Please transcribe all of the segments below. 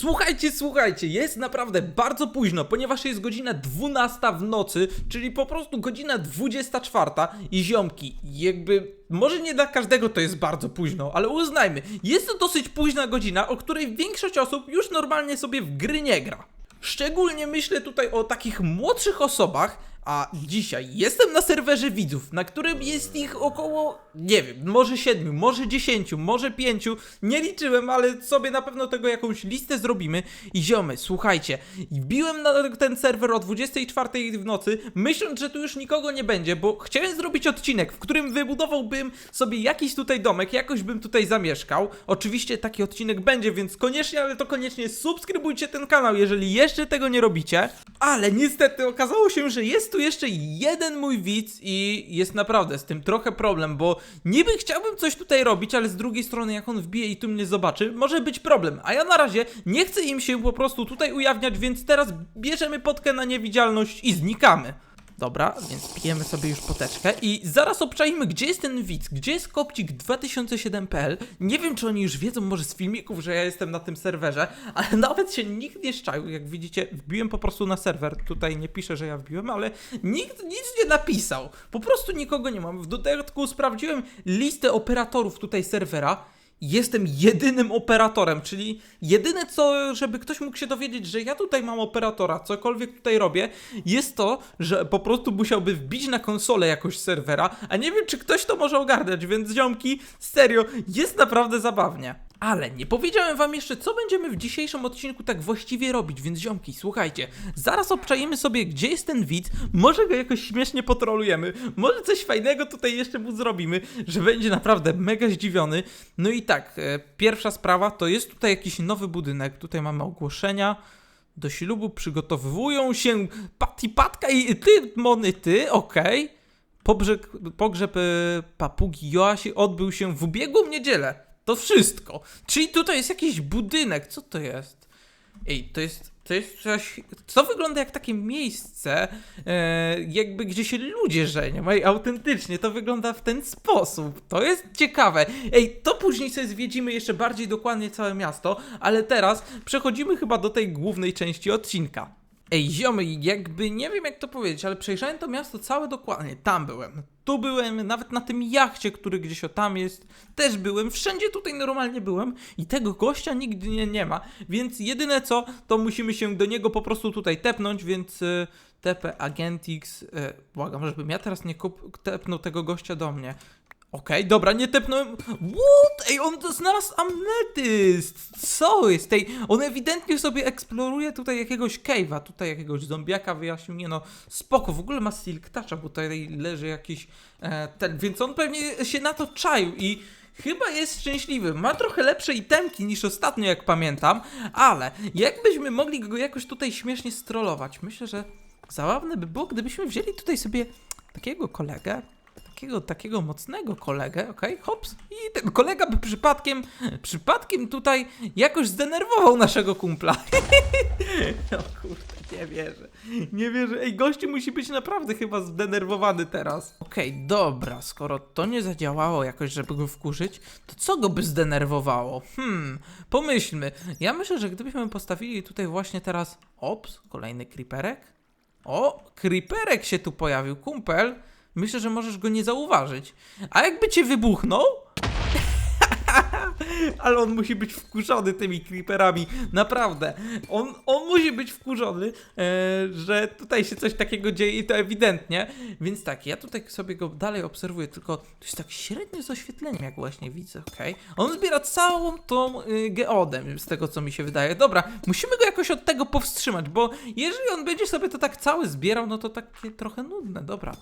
Słuchajcie, słuchajcie, jest naprawdę bardzo późno, ponieważ jest godzina 12 w nocy, czyli po prostu godzina 24 i ziomki, jakby może nie dla każdego to jest bardzo późno, ale uznajmy, jest to dosyć późna godzina, o której większość osób już normalnie sobie w gry nie gra. Szczególnie myślę tutaj o takich młodszych osobach, a dzisiaj jestem na serwerze widzów, na którym jest ich około, nie wiem, może 7, może 10, może 5, nie liczyłem, ale sobie na pewno tego jakąś listę zrobimy. I ziomy, słuchajcie, wbiłem na ten serwer o 24 w nocy, myśląc, że tu już nikogo nie będzie, bo chciałem zrobić odcinek, w którym wybudowałbym sobie jakiś tutaj domek, jakoś bym tutaj zamieszkał. Oczywiście taki odcinek będzie, więc koniecznie, ale to koniecznie subskrybujcie ten kanał, jeżeli jeszcze tego nie robicie. Ale niestety okazało się, że jest tu jeszcze jeden mój widz i jest naprawdę z tym trochę problem, bo niby chciałbym coś tutaj robić, ale z drugiej strony jak on wbije i tu mnie zobaczy, może być problem. A ja na razie nie chcę im się po prostu tutaj ujawniać, więc teraz bierzemy potkę na niewidzialność i znikamy. Dobra, więc pijemy sobie już poteczkę i zaraz obczajmy, gdzie jest ten widz, gdzie jest kopcik 2007.pl. Nie wiem, czy oni już wiedzą może z filmików, że ja jestem na tym serwerze, ale nawet się nikt nie szczaił. Jak widzicie, wbiłem po prostu na serwer. Tutaj nie piszę, że ja wbiłem, ale nikt nic nie napisał. Po prostu nikogo nie mam. W dodatku sprawdziłem listę operatorów tutaj serwera. Jestem jedynym operatorem, czyli jedyne co, żeby ktoś mógł się dowiedzieć, że ja tutaj mam operatora, cokolwiek tutaj robię, jest to, że po prostu musiałby wbić na konsolę jakoś serwera, a nie wiem czy ktoś to może ogarniać, więc ziomki, serio, jest naprawdę zabawnie. Ale nie powiedziałem wam jeszcze, co będziemy w dzisiejszym odcinku tak właściwie robić, więc ziomki, słuchajcie, zaraz obczajemy sobie, gdzie jest ten widz, może go jakoś śmiesznie potrolujemy, może coś fajnego tutaj jeszcze mu zrobimy, że będzie naprawdę mega zdziwiony. No i tak, e, pierwsza sprawa, to jest tutaj jakiś nowy budynek, tutaj mamy ogłoszenia, do ślubu przygotowują się Pat i Patka i ty, Mony, ty, okej. Pogrzeb, pogrzeb e, papugi Joasi odbył się w ubiegłą niedzielę. To wszystko. Czyli tutaj jest jakiś budynek. Co to jest? Ej, to jest, to jest coś. To wygląda jak takie miejsce, e, jakby gdzie się ludzie żenią. Ej, autentycznie to wygląda w ten sposób. To jest ciekawe. Ej, to później sobie zwiedzimy jeszcze bardziej dokładnie całe miasto, ale teraz przechodzimy chyba do tej głównej części odcinka. Ej, ziomy, jakby nie wiem jak to powiedzieć, ale przejrzałem to miasto całe dokładnie. Tam byłem, tu byłem, nawet na tym jachcie, który gdzieś o tam jest, też byłem. Wszędzie tutaj normalnie byłem i tego gościa nigdy nie, nie ma. Więc jedyne co, to musimy się do niego po prostu tutaj tepnąć, więc y, TP Agentix. Y, błagam, żebym ja teraz nie kup, tepnął tego gościa do mnie. Okej, dobra, nie tepnąłem. What? Ej, on to znalazł amnetyst! Co jest? Ej, on ewidentnie sobie eksploruje tutaj jakiegoś cave'a, tutaj jakiegoś zombiaka wyjaśnił. Nie no, spoko, w ogóle ma silk toucha, bo tutaj leży jakiś e, ten, więc on pewnie się na to czaił i chyba jest szczęśliwy. Ma trochę lepsze itemki niż ostatnio, jak pamiętam, ale jakbyśmy mogli go jakoś tutaj śmiesznie strollować? Myślę, że zabawne by było, gdybyśmy wzięli tutaj sobie takiego kolegę, takiego, takiego mocnego kolegę, okej, hops, i ten kolega by przypadkiem, przypadkiem tutaj jakoś zdenerwował naszego kumpla. o kurde, nie wierzę, nie wierzę, ej, gościu musi być naprawdę chyba zdenerwowany teraz. Okej, dobra, skoro to nie zadziałało jakoś, żeby go wkurzyć, to co go by zdenerwowało? Hmm, pomyślmy, ja myślę, że gdybyśmy postawili tutaj właśnie teraz, ops, kolejny creeperek, o, creeperek się tu pojawił, kumpel. Myślę, że możesz go nie zauważyć. A jakby cię wybuchnął? Ale on musi być wkurzony tymi creeperami. Naprawdę. On, on musi być wkurzony, e, że tutaj się coś takiego dzieje i to ewidentnie. Więc tak, ja tutaj sobie go dalej obserwuję, tylko to jest tak średnio z oświetleniem, jak właśnie widzę, okej? On zbiera całą tą y, geodę, z tego co mi się wydaje. Dobra, musimy go jakoś od tego powstrzymać, bo jeżeli on będzie sobie to tak cały zbierał, no to takie trochę nudne, dobra.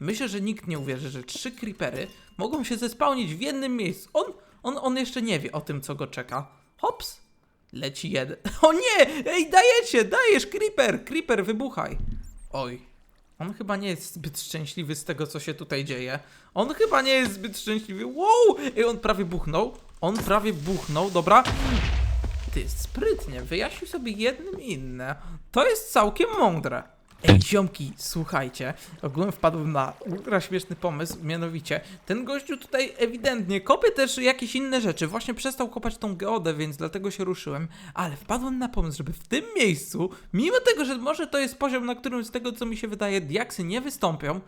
Myślę, że nikt nie uwierzy, że trzy creepery mogą się zespałnić w jednym miejscu. On, on, on jeszcze nie wie o tym, co go czeka. Hops! Leci jeden. O nie! Ej, dajecie! Dajesz, creeper! Creeper, wybuchaj! Oj. On chyba nie jest zbyt szczęśliwy z tego, co się tutaj dzieje. On chyba nie jest zbyt szczęśliwy. Wow! Ej, on prawie buchnął. On prawie buchnął, dobra. Ty, sprytnie, wyjaśnił sobie jednym inne. To jest całkiem mądre. Ej, ziomki, słuchajcie, ogółem wpadłem na ultra śmieszny pomysł, mianowicie ten gościu tutaj ewidentnie kopie też jakieś inne rzeczy, właśnie przestał kopać tą geodę, więc dlatego się ruszyłem, ale wpadłem na pomysł, żeby w tym miejscu, mimo tego, że może to jest poziom, na którym z tego co mi się wydaje diaksy nie wystąpią,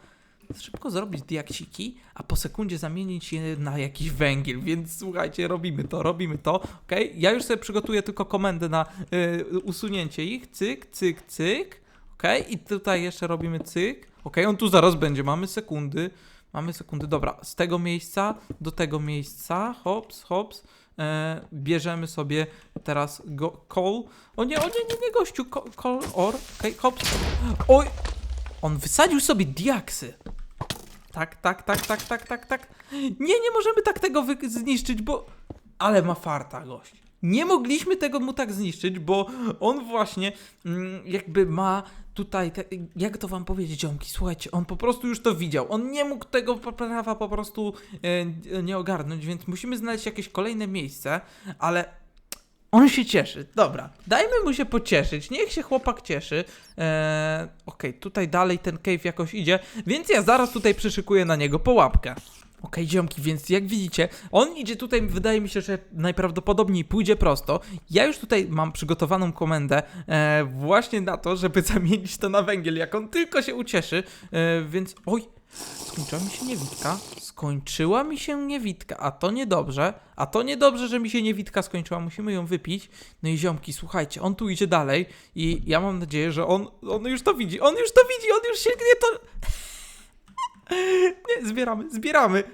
szybko zrobić diaksiki, a po sekundzie zamienić je na jakiś węgiel, więc słuchajcie, robimy to, robimy to, ok? Ja już sobie przygotuję tylko komendę na y, usunięcie ich, cyk, cyk, cyk? I tutaj jeszcze robimy cyk, ok? On tu zaraz będzie, mamy sekundy, mamy sekundy, dobra, z tego miejsca do tego miejsca, hops, hops, e, bierzemy sobie teraz go, call, o nie, o nie, nie, nie gościu, call, call or, ok, hops, oj, on wysadził sobie diaksy. Tak, tak, tak, tak, tak, tak, tak. Nie, nie możemy tak tego zniszczyć, bo... Ale ma farta gość. Nie mogliśmy tego mu tak zniszczyć, bo on właśnie mm, jakby ma tutaj, te, jak to wam powiedzieć, ziomki, słuchajcie, on po prostu już to widział. On nie mógł tego prawa po prostu e, nie ogarnąć, więc musimy znaleźć jakieś kolejne miejsce, ale on się cieszy. Dobra, dajmy mu się pocieszyć. Niech się chłopak cieszy. Eee, Okej, tutaj dalej ten cave jakoś idzie, więc ja zaraz tutaj przyszykuję na niego połapkę. Okej, ziomki, więc jak widzicie, on idzie tutaj, wydaje mi się, że najprawdopodobniej pójdzie prosto. Ja już tutaj mam przygotowaną komendę e, właśnie na to, żeby zamienić to na węgiel, jak on tylko się ucieszy. E, więc, oj, skończyła mi się niewidka. Skończyła mi się niewidka, a to niedobrze. A to niedobrze, że mi się niewidka skończyła, musimy ją wypić. No i ziomki, słuchajcie, on tu idzie dalej i ja mam nadzieję, że on, on już to widzi, on już to widzi, on już sięgnie to... Nie, zbieramy, zbieramy.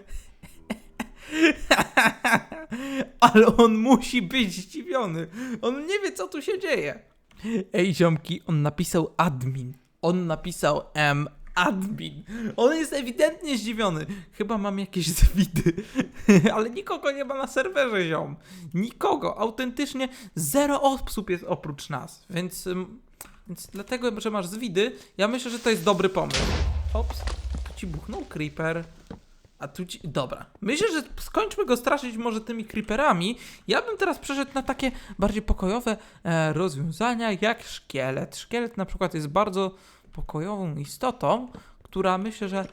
Ale on musi być zdziwiony. On nie wie, co tu się dzieje. Ej, ziomki, on napisał admin. On napisał M admin. On jest ewidentnie zdziwiony. Chyba mam jakieś zwidy. Ale nikogo nie ma na serwerze, ziom. Nikogo. Autentycznie zero osób jest oprócz nas. Więc, więc dlatego, że masz zwidy, ja myślę, że to jest dobry pomysł. Ops. Ci buchnął creeper. A tu ci... Dobra. Myślę, że skończmy go straszyć może tymi creeperami. Ja bym teraz przeszedł na takie bardziej pokojowe e, rozwiązania, jak szkielet. Szkielet na przykład jest bardzo pokojową istotą, która myślę, że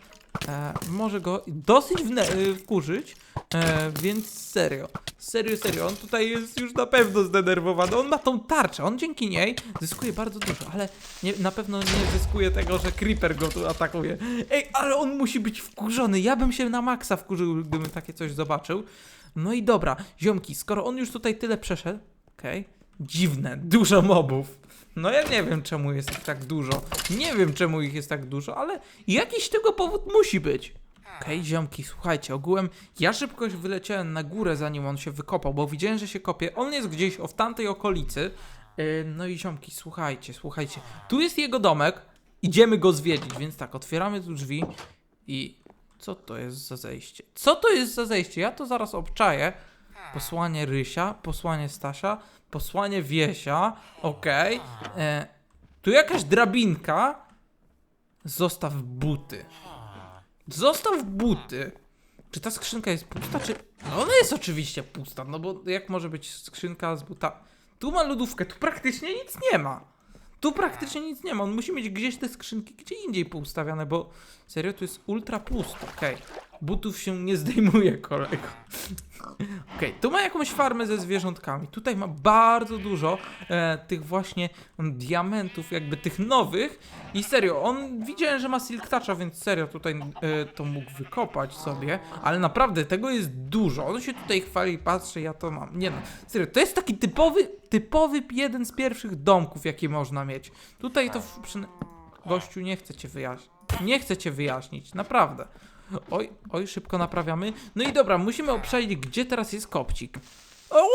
e, może go dosyć y, wkurzyć, e, więc serio, serio, serio, on tutaj jest już na pewno zdenerwowany, on ma tą tarczę, on dzięki niej zyskuje bardzo dużo, ale nie, na pewno nie zyskuje tego, że Creeper go tu atakuje. Ej, ale on musi być wkurzony, ja bym się na maksa wkurzył, gdybym takie coś zobaczył. No i dobra, ziomki, skoro on już tutaj tyle przeszedł, okej, dziwne, dużo mobów. No ja nie wiem czemu jest ich tak dużo. Nie wiem czemu ich jest tak dużo, ale jakiś tego powód musi być. Okej, ziomki, słuchajcie, ogółem ja szybko wyleciałem na górę zanim on się wykopał, bo widziałem, że się kopie. On jest gdzieś o w tamtej okolicy. Yy, no i ziomki, słuchajcie, słuchajcie. Tu jest jego domek. Idziemy go zwiedzić, więc tak, otwieramy tu drzwi i co to jest za zejście? Co to jest za zejście? Ja to zaraz obczaję. Posłanie Rysia, posłanie Stasia, posłanie Wiesia, okej. E, Tu jakaś drabinka. Zostaw buty. Zostaw buty. Czy ta skrzynka jest pusta, czy... No ona jest oczywiście pusta, no bo jak może być skrzynka z buta... Tu ma lodówkę, tu praktycznie nic nie ma. Tu praktycznie nic nie ma, on musi mieć gdzieś te skrzynki gdzie indziej poustawiane, bo serio tu jest ultra pusto, okej. Butów się nie zdejmuje, kolego. Okej, tu ma jakąś farmę ze zwierzątkami. Tutaj ma bardzo dużo e, tych właśnie diamentów, jakby tych nowych. I serio, on widziałem, że ma Silk więc serio tutaj e, to mógł wykopać sobie. Ale naprawdę tego jest dużo. On się tutaj chwali, patrzy, ja to mam. Nie no, serio, to jest taki typowy, typowy jeden z pierwszych domków, jaki można mieć. Tutaj to przy... Gościu, nie chcę cię wyjaśnić. Nie chcę cię wyjaśnić, naprawdę. Oj, oj, szybko naprawiamy. No i dobra, musimy obszaić, gdzie teraz jest kopcik. O!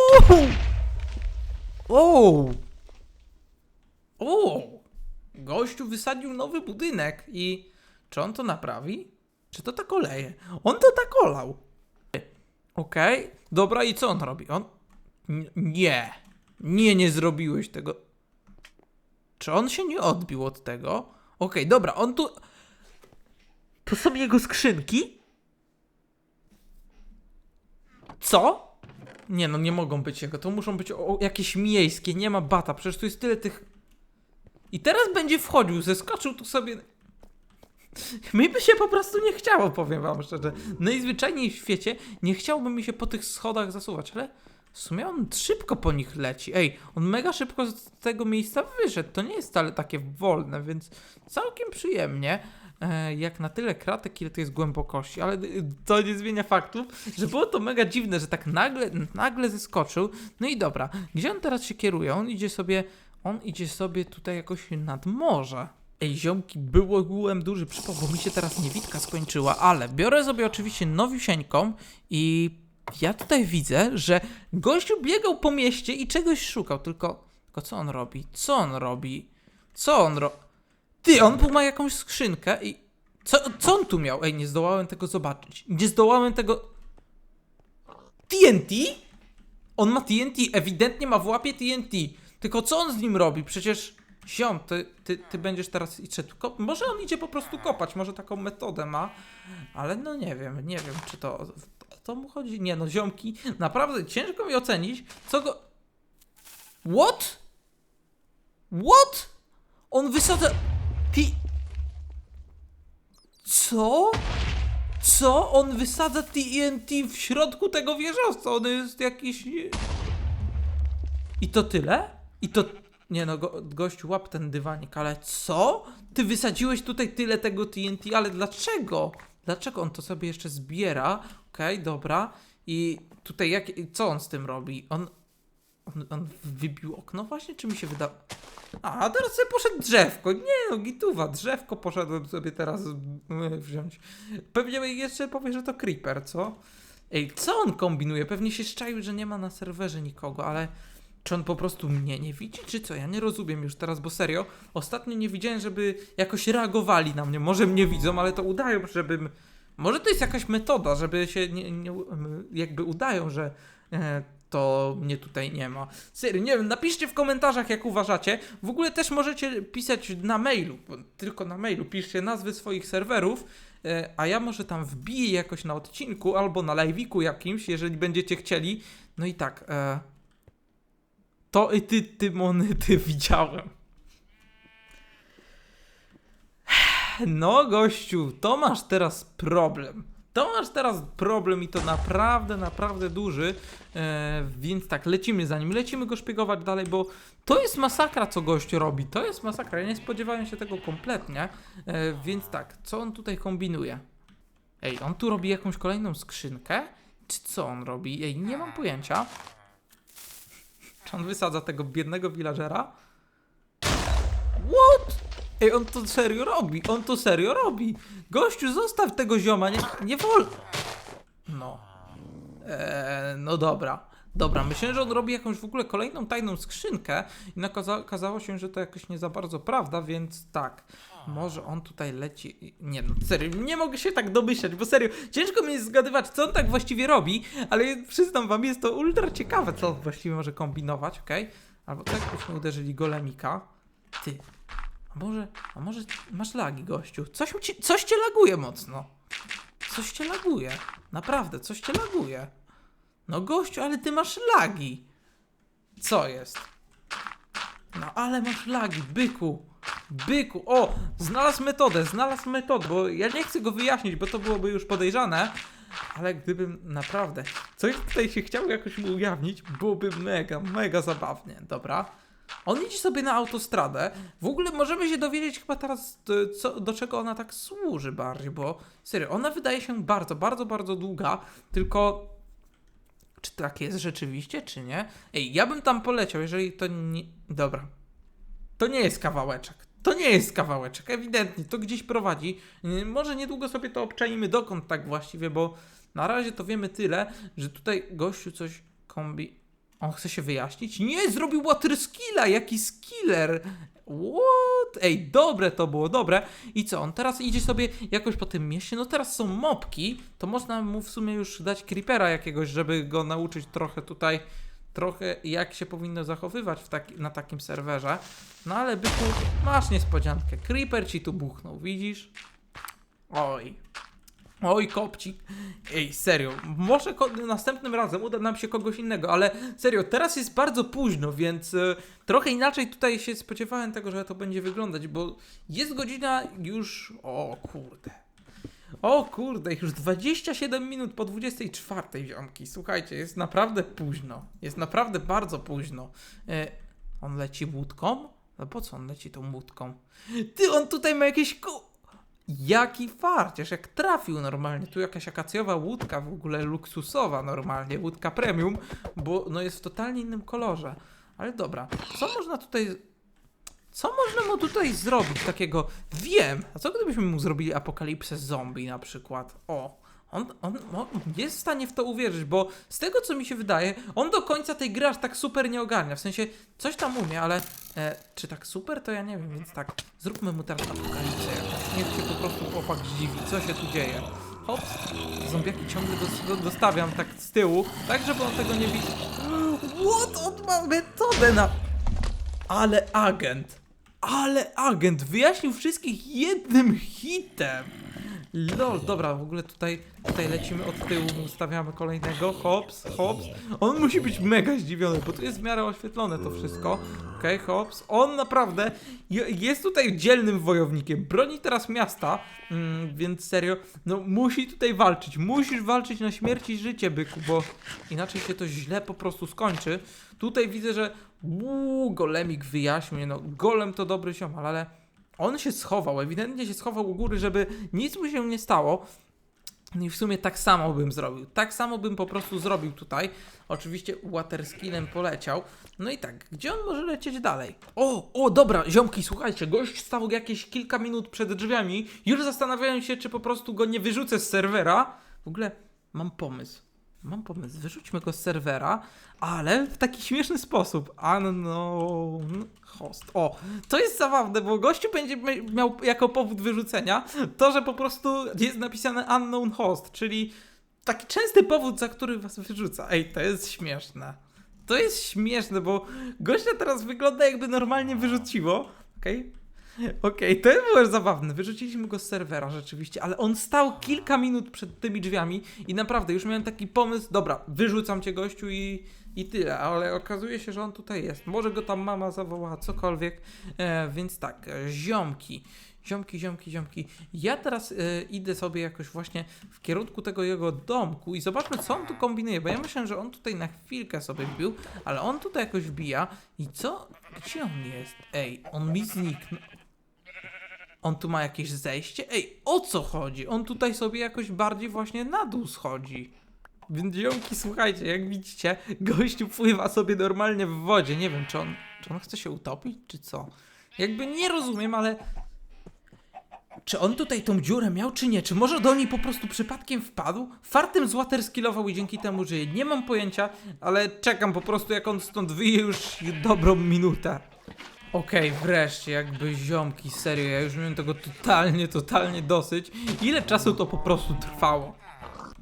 O! O! Gościu wysadził nowy budynek i czy on to naprawi? Czy to tak oleje? On to tak olał. Okej, dobra i co on robi? On... Nie. Nie, nie zrobiłeś tego. Czy on się nie odbił od tego? Okej, dobra, on tu... To są jego skrzynki? Co? Nie no, nie mogą być jego. To muszą być o, jakieś miejskie. Nie ma bata. Przecież tu jest tyle tych. I teraz będzie wchodził, zeskoczył tu sobie. Mi by się po prostu nie chciało, powiem wam szczerze. Najzwyczajniej w świecie nie chciałby mi się po tych schodach zasuwać, ale w sumie on szybko po nich leci. Ej, on mega szybko z tego miejsca wyszedł. To nie jest wcale takie wolne, więc całkiem przyjemnie. E, jak na tyle kratek, ile to jest głębokości, ale y, to nie zmienia faktu, że było to mega dziwne, że tak nagle, nagle zeskoczył. No i dobra, gdzie on teraz się kieruje? On idzie sobie, on idzie sobie tutaj jakoś nad morze. Ej, ziomki, było ogółem duży przypał, bo mi się teraz niewidka skończyła, ale biorę sobie oczywiście nowiusieńką i ja tutaj widzę, że gościu biegał po mieście i czegoś szukał, tylko, tylko co on robi? Co on robi? Co on robi? Ty, on ma jakąś skrzynkę i... Co, co on tu miał? Ej, nie zdołałem tego zobaczyć. Nie zdołałem tego... TNT? On ma TNT, ewidentnie ma w łapie TNT. Tylko co on z nim robi? Przecież... Ziom, ty, ty, ty będziesz teraz szedł. Może on idzie po prostu kopać, może taką metodę ma, ale no nie wiem, nie wiem czy to... To mu chodzi? Nie no, ziomki, naprawdę ciężko mi ocenić, co go... What? What? On wysadza... Co? Co? On wysadza TNT w środku tego wieżowca. On jest jakiś... I to tyle? I to... Nie no, go, łap ten dywanik, ale co? Ty wysadziłeś tutaj tyle tego TNT, ale dlaczego? Dlaczego on to sobie jeszcze zbiera? Okej, dobra. I tutaj jak... Co on z tym robi? On... On, on wybił okno właśnie, czy mi się wyda... A, teraz sobie poszedł drzewko. Nie no, gituwa, drzewko poszedłem sobie teraz mm, wziąć. Pewnie jeszcze powie, że to creeper, co? Ej, co on kombinuje? Pewnie się szczaił, że nie ma na serwerze nikogo, ale czy on po prostu mnie nie widzi, czy co? Ja nie rozumiem już teraz, bo serio, ostatnio nie widziałem, żeby jakoś reagowali na mnie. Może mnie widzą, ale to udają, żebym... Może to jest jakaś metoda, żeby się nie, nie jakby udają, że e, to mnie tutaj nie ma. Serio, nie wiem, napiszcie w komentarzach, jak uważacie. W ogóle też możecie pisać na mailu, tylko na mailu. Piszcie nazwy swoich serwerów, e, a ja może tam wbiję jakoś na odcinku albo na live'iku jakimś, jeżeli będziecie chcieli. No i tak, e, to i ty, ty widziałem. No, gościu, to masz teraz problem. To masz teraz problem i to naprawdę, naprawdę duży. E, więc tak, lecimy za nim. Lecimy go szpiegować dalej, bo to jest masakra, co gość robi. To jest masakra. Ja nie spodziewałem się tego kompletnie. E, więc tak, co on tutaj kombinuje? Ej, on tu robi jakąś kolejną skrzynkę? Czy co on robi? Ej, nie mam pojęcia. Czy on wysadza tego biednego villagera? Ej, on to serio robi, on to serio robi. Gościu, zostaw tego zioma, nie, nie wolno. No. Eee, no dobra. Dobra, myślę, że on robi jakąś w ogóle kolejną tajną skrzynkę i okazało się, że to jakoś nie za bardzo prawda, więc tak. Może on tutaj leci. Nie no, serio, nie mogę się tak domyślać, bo serio, ciężko mi jest zgadywać, co on tak właściwie robi, ale przyznam wam, jest to ultra ciekawe, co on właściwie może kombinować, okej? Albo tak byśmy uderzyli golemika. Ty, a może, a może masz lagi, gościu? Coś, ci, coś cię laguje mocno. Coś cię laguje. Naprawdę, coś cię laguje. No gościu, ale ty masz lagi. Co jest? No ale masz lagi, byku. Byku. O, znalazł metodę, znalazł metodę, bo ja nie chcę go wyjaśnić, bo to byłoby już podejrzane. Ale gdybym naprawdę coś tutaj się chciał jakoś ujawnić, byłoby mega, mega zabawnie. Dobra. On idzie sobie na autostradę. W ogóle możemy się dowiedzieć chyba teraz, do, co, do czego ona tak służy bardziej, bo serio, ona wydaje się bardzo, bardzo, bardzo długa, tylko czy tak jest rzeczywiście, czy nie? Ej, ja bym tam poleciał, jeżeli to nie... Dobra. To nie jest kawałeczek. To nie jest kawałeczek, ewidentnie. To gdzieś prowadzi. Może niedługo sobie to obczajmy dokąd tak właściwie, bo na razie to wiemy tyle, że tutaj gościu coś kombi... On chce się wyjaśnić? Nie, zrobił water skilla, jaki skiller. What? Ej, dobre to było, dobre. I co, on teraz idzie sobie jakoś po tym mieście, no teraz są mopki, to można mu w sumie już dać creepera jakiegoś, żeby go nauczyć trochę tutaj, trochę jak się powinno zachowywać taki, na takim serwerze. No ale byku, masz niespodziankę, creeper ci tu buchnął, widzisz? Oj. Oj, kopcik. Ej, serio, może następnym razem uda nam się kogoś innego, ale serio, teraz jest bardzo późno, więc e, trochę inaczej tutaj się spodziewałem tego, że to będzie wyglądać, bo jest godzina już. O kurde. O kurde, już 27 minut po 24 ziomki. Słuchajcie, jest naprawdę późno. Jest naprawdę bardzo późno. E, on leci łódką? No po co on leci tą łódką? Ty, on tutaj ma jakieś ku... Jaki farciarz, jak trafił normalnie. Tu jakaś akacjowa łódka w ogóle luksusowa normalnie, łódka premium, bo no jest w totalnie innym kolorze. Ale dobra, co można tutaj... Co można mu tutaj zrobić takiego? Wiem! A co gdybyśmy mu zrobili apokalipsę zombie na przykład? O! On, on, on jest w stanie w to uwierzyć, bo z tego co mi się wydaje, on do końca tej gry aż tak super nie ogarnia. W sensie coś tam umie, ale e, czy tak super to ja nie wiem, więc tak, zróbmy mu teraz apokalipsę. Niech się po prostu chłopak zdziwi, co się tu dzieje. Hops, zombiaki ciągle dos, do, dostawiam tak z tyłu, tak żeby on tego nie widział. What? On ma metodę na... Ale agent! Ale agent! Wyjaśnił wszystkich jednym hitem! Lol, dobra, w ogóle tutaj, tutaj lecimy od tyłu, ustawiamy kolejnego, hops, hops. On musi być mega zdziwiony, bo tu jest w miarę oświetlone to wszystko. Okej, hops. On naprawdę je- jest tutaj dzielnym wojownikiem, broni teraz miasta, mm, więc serio, no musi tutaj walczyć. Musisz walczyć na śmierć i życie, byku, bo inaczej się to źle po prostu skończy. Tutaj widzę, że uuu, golemik wyjaśnił, no golem to dobry ziomal, ale on się schował, ewidentnie się schował u góry, żeby nic mu się nie stało. I w sumie tak samo bym zrobił. Tak samo bym po prostu zrobił tutaj. Oczywiście waterskinem poleciał. No i tak, gdzie on może lecieć dalej? O, o, dobra, ziomki, słuchajcie, gość stał jakieś kilka minut przed drzwiami. Już zastanawiałem się, czy po prostu go nie wyrzucę z serwera. W ogóle mam pomysł. Mam pomysł, wyrzućmy go z serwera, ale w taki śmieszny sposób. Unknown host. O, to jest zabawne, bo gościu będzie mia- miał jako powód wyrzucenia to, że po prostu jest napisane unknown host, czyli taki częsty powód, za który was wyrzuca. Ej, to jest śmieszne. To jest śmieszne, bo gościa teraz wygląda jakby normalnie wyrzuciło. Okej? Okej, to było zabawne. Wyrzuciliśmy go z serwera rzeczywiście, ale on stał kilka minut przed tymi drzwiami i naprawdę już miałem taki pomysł, dobra, wyrzucam cię gościu i, i tyle, ale okazuje się, że on tutaj jest. Może go tam mama zawołała, cokolwiek. E, więc tak, e, ziomki. Ziomki, ziomki, ziomki. Ja teraz e, idę sobie jakoś właśnie w kierunku tego jego domku i zobaczmy, co on tu kombinuje, bo ja myślę, że on tutaj na chwilkę sobie wbił, ale on tutaj jakoś wbija i co? Gdzie on jest? Ej, on mi zniknął. On tu ma jakieś zejście? Ej, o co chodzi? On tutaj sobie jakoś bardziej właśnie na dół schodzi. Więc ziomki, słuchajcie, jak widzicie, gościu pływa sobie normalnie w wodzie. Nie wiem, czy on, czy on chce się utopić, czy co. Jakby nie rozumiem, ale... Czy on tutaj tą dziurę miał, czy nie? Czy może do niej po prostu przypadkiem wpadł? Fartem z water skillował i dzięki temu żyje. Nie mam pojęcia, ale czekam po prostu jak on stąd wyje już dobrą minutę. Okej, wreszcie, jakby ziomki, serio, ja już miałem tego totalnie, totalnie dosyć. Ile czasu to po prostu trwało?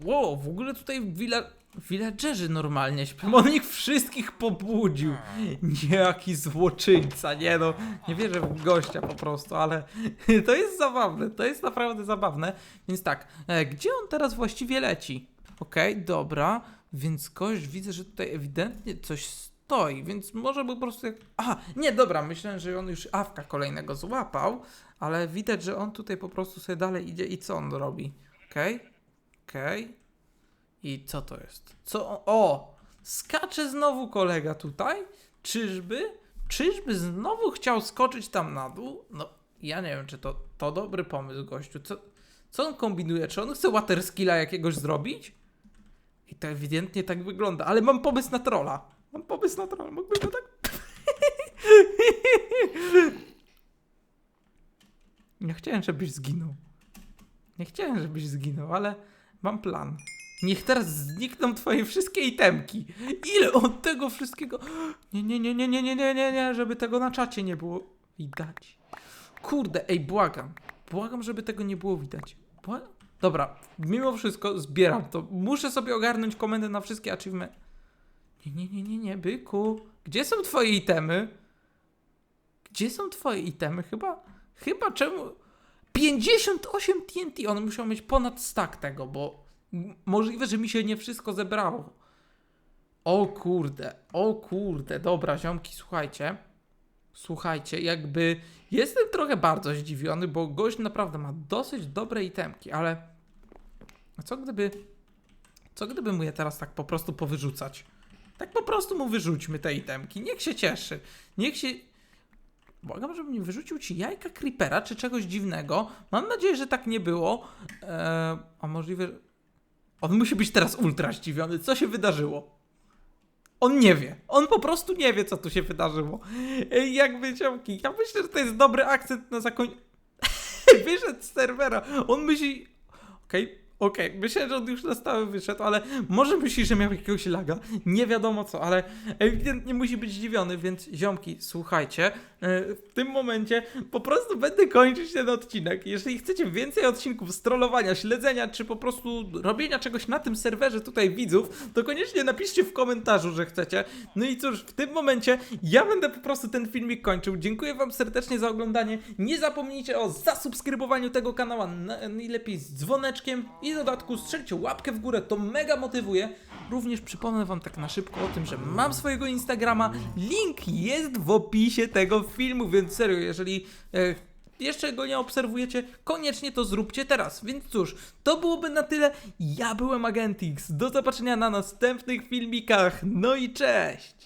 Wow, w ogóle tutaj willa... Villagerzy normalnie śpią. On ich wszystkich pobudził. Niejaki złoczyńca, nie no. Nie wierzę w gościa po prostu, ale to jest zabawne. To jest naprawdę zabawne. Więc tak, e, gdzie on teraz właściwie leci? Okej, dobra. Więc gość widzę, że tutaj ewidentnie coś stoi, więc może po prostu jak... Aha, nie, dobra, myślałem, że on już awka kolejnego złapał, ale widać, że on tutaj po prostu sobie dalej idzie i co on robi? Okej, okej. I co to jest? Co? O! Skacze znowu kolega tutaj? Czyżby? Czyżby znowu chciał skoczyć tam na dół? No, ja nie wiem, czy to, to dobry pomysł, gościu. Co, co on kombinuje? Czy on chce water skilla jakiegoś zrobić? I to ewidentnie tak wygląda, ale mam pomysł na trolla. Mam pomysł na trolla, mógłbym go tak... Nie chciałem, żebyś zginął. Nie chciałem, żebyś zginął, ale mam plan. Niech teraz znikną twoje wszystkie itemki. Ile od tego wszystkiego... Nie, nie, nie, nie, nie, nie, nie, nie, nie, żeby tego na czacie nie było widać. Kurde, ej, błagam. Błagam, żeby tego nie było widać. Bła... Dobra, mimo wszystko zbieram to. Muszę sobie ogarnąć komendę na wszystkie achievementy. Nie, nie, nie, nie, nie, byku. Gdzie są twoje itemy? Gdzie są twoje itemy? Chyba, chyba czemu... 58 TNT! On musiał mieć ponad stack tego, bo możliwe, że mi się nie wszystko zebrało. O kurde, o kurde, dobra, ziomki, słuchajcie. Słuchajcie, jakby jestem trochę bardzo zdziwiony, bo gość naprawdę ma dosyć dobre itemki, ale co gdyby co gdyby mu je teraz tak po prostu powyrzucać? Tak po prostu mu wyrzućmy te itemki, niech się cieszy. Niech się Błagam, żeby nie wyrzucił ci jajka creepera czy czegoś dziwnego. Mam nadzieję, że tak nie było. Eee, a możliwe. On musi być teraz ultra zdziwiony. Co się wydarzyło? On nie wie. On po prostu nie wie, co tu się wydarzyło. Ej, jakby ziomki, ja myślę, że to jest dobry akcent na zakończenie. Wyszedł z serwera. On myśli. Okej, okej. Myślę, że on już na stałe wyszedł, ale może myśli, że miał jakiegoś laga. Nie wiadomo co, ale ewidentnie musi być zdziwiony, więc ziomki, słuchajcie. e, W tym momencie po prostu będę kończyć ten odcinek. Jeżeli chcecie więcej odcinków strollowania, śledzenia, czy po prostu robienia czegoś na tym serwerze tutaj widzów, to koniecznie napiszcie w komentarzu, że chcecie. No i cóż, w tym momencie ja będę po prostu ten filmik kończył. Dziękuję wam serdecznie za oglądanie. Nie zapomnijcie o zasubskrybowaniu tego kanała, na- najlepiej z dzwoneczkiem w dodatku strzelcie łapkę w górę, to mega motywuje. Również przypomnę wam tak na szybko o tym, że mam swojego Instagrama. Link jest w opisie tego filmu, więc serio, jeżeli e, jeszcze go nie obserwujecie, koniecznie to zróbcie teraz. Więc cóż, to byłoby na tyle. Ja byłem Agentix. Do zobaczenia na następnych filmikach. No i cześć!